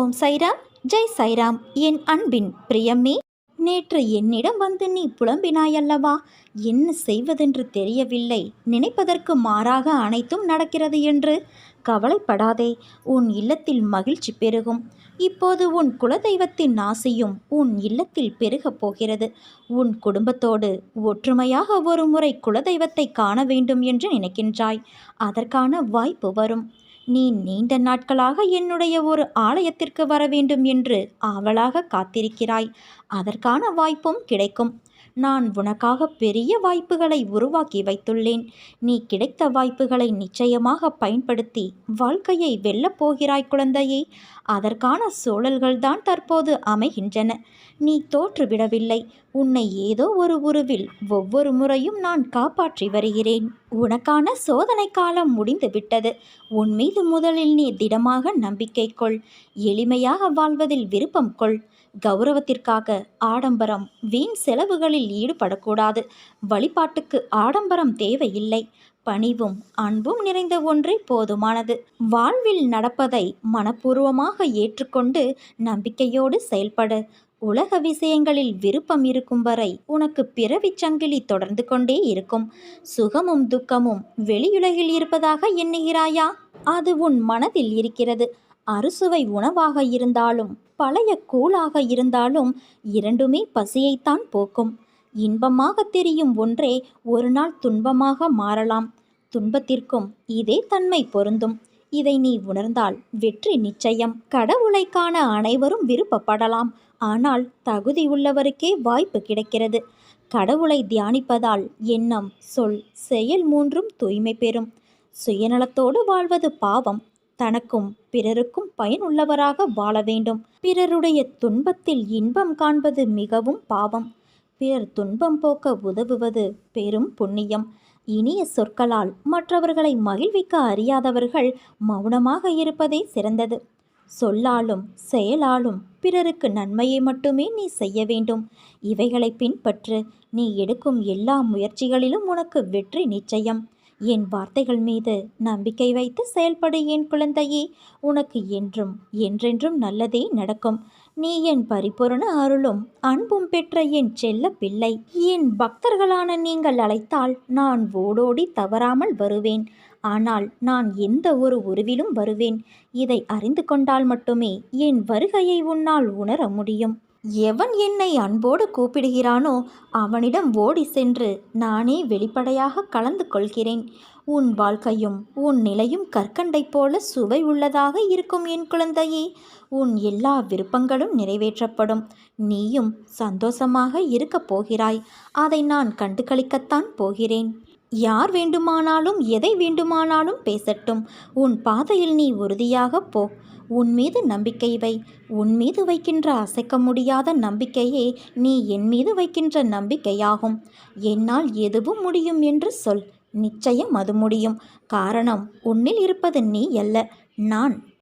ஓம் சைராம் ஜெய் சைராம். என் அன்பின் பிரியமே நேற்று என்னிடம் வந்து நீ புலம்பினாயல்லவா? என்ன செய்வதென்று தெரியவில்லை. நினைப்பதற்கு மாறாக அனைத்தும் நடக்கிறது என்று கவலைப்படாதே உன் இல்லத்தில் மகிழ்ச்சி பெருகும். இப்போது உன் குலதெய்வத்தின் ஆசையும் உன் இல்லத்தில் பெருகப் போகிறது. உன் குடும்பத்தோடு ஒற்றுமையாக ஒரு முறை குலதெய்வத்தை காண வேண்டும் என்று நினைக்கின்றாய். அதற்கான வாய்ப்பு வரும். நீ நீண்ட நாட்களாக என்னுடைய ஒரு ஆலயத்திற்கு வர வேண்டும் என்று ஆவலாக காத்திருக்கிறாய். அதற்கான வாய்ப்பும் கிடைக்கும். நான் உனக்காக பெரிய வாய்ப்புகளை உருவாக்கி வைத்துள்ளேன். நீ கிடைத்த வாய்ப்புகளை நிச்சயமாக பயன்படுத்தி வாழ்க்கையை வெல்லப் போகிறாய் குழந்தையே. அதற்கான சூழல்கள்தான் தற்போது அமைகின்றன. நீ தோற்றுவிடவில்லை. உன்னை ஏதோ ஒரு உருவில் ஒவ்வொரு முறையும் நான் காப்பாற்றி வருகிறேன். உனக்கான சோதனை காலம் முடிந்து விட்டது. உன் மீது முதலில் நீ திடமாக நம்பிக்கை கொள். எளிமையாக வாழ்வதில் விருப்பம் கொள். கௌரவத்திற்காக ஆடம்பரம் வீண் செலவுகளில் ஈடுபடக்கூடாது. வழிபாட்டுக்கு ஆடம்பரம் தேவையில்லை. பணிவும் அன்பும் நிறைந்த ஒன்றே போதுமானது. வாழ்வில் நடப்பதை மனப்பூர்வமாக ஏற்றுக்கொண்டு நம்பிக்கையோடு செயல்படு. உலக விஷயங்களில் விருப்பம் இருக்கும் வரை உனக்கு பிறவி சங்கிலி தொடர்ந்து கொண்டே இருக்கும். சுகமும் துக்கமும் வெளியுலகில் இருப்பதாக எண்ணுகிறாயா? அது உன் மனதில் இருக்கிறது. அறுசுவை உணவாக இருந்தாலும் பழைய கூழாக இருந்தாலும் இரண்டுமே பசியைத்தான் போக்கும். இன்பமாக தெரியும் ஒன்றே ஒரு நாள் துன்பமாக மாறலாம். துன்பத்திற்கும் இதே தன்மை பொருந்தும். இதை நீ உணர்ந்தால் வெற்றி நிச்சயம். கடவுளை காண அனைவரும் விருப்பப்படலாம். ஆனால் தகுதி உள்ளவருக்கே வாய்ப்பு கிடைக்கிறது. கடவுளை தியானிப்பதால் எண்ணம் சொல் செயல் மூன்றும் தூய்மை பெறும். சுயநலத்தோடு வாழ்வது பாவம். தனக்கும் பிறருக்கும் பயனுள்ளவராக வாழ வேண்டும். பிறருடைய துன்பத்தில் இன்பம் காண்பது மிகவும் பாவம். பிறர் துன்பம் போக்க உதவுவது பெரும் புண்ணியம். இனிய சொற்களால் மற்றவர்களை மகிழ்விக்க அறியாதவர்கள் மௌனமாக இருப்பதே சிறந்தது. சொல்லாலும் செயலாலும் பிறருக்கு நன்மையை மட்டுமே நீ செய்ய வேண்டும். இவைகளை பின்பற்று. நீ எடுக்கும் எல்லா முயற்சிகளிலும் உனக்கு வெற்றி நிச்சயம். என் வார்த்தைகள் மீது நம்பிக்கை வைத்து செயல்படு என் குழந்தையே. உனக்கு என்றும் என்றென்றும் நல்லதே நடக்கும். நீ என் பரிபூரண அருளும் அன்பும் பெற்ற என் செல்ல பிள்ளை. என் பக்தர்களான நீங்கள் அழைத்தால் நான் ஓடோடி தவறாமல் வருவேன். ஆனால் நான் எந்த ஒரு உருவிலும் வருவேன். இதை அறிந்து கொண்டால் மட்டுமே என் வருகையை உன்னால் உணர முடியும். எவன் என்னை அன்போடு கூப்பிடுகிறானோ அவனிடம் ஓடி சென்று நானே வெளிப்படையாக கலந்து கொள்கிறேன். உன் வாழ்க்கையும் உன் நிலையும் கற்கண்டை போல சுவை உள்ளதாக இருக்கும் என் குழந்தையே. உன் எல்லா விருப்பங்களும் நிறைவேற்றப்படும். நீயும் சந்தோஷமாக இருக்கப் போகிறாய். அதை நான் கண்டுகளிக்கத்தான் போகிறேன். யார் வேண்டுமானாலும் எதை வேண்டுமானாலும் பேசட்டும். உன் பாதையில் நீ உறுதியாக போ. உன் மீது நம்பிக்கை வை. உன் மீது வைக்கின்ற அசைக்க முடியாத நம்பிக்கையே நீ என் மீது வைக்கின்ற நம்பிக்கையாகும். என்னால் எதுவும் முடியும் என்று சொல். நிச்சயம் அது முடியும். காரணம் உன்னில் இருப்பது நீ அல்ல நான்.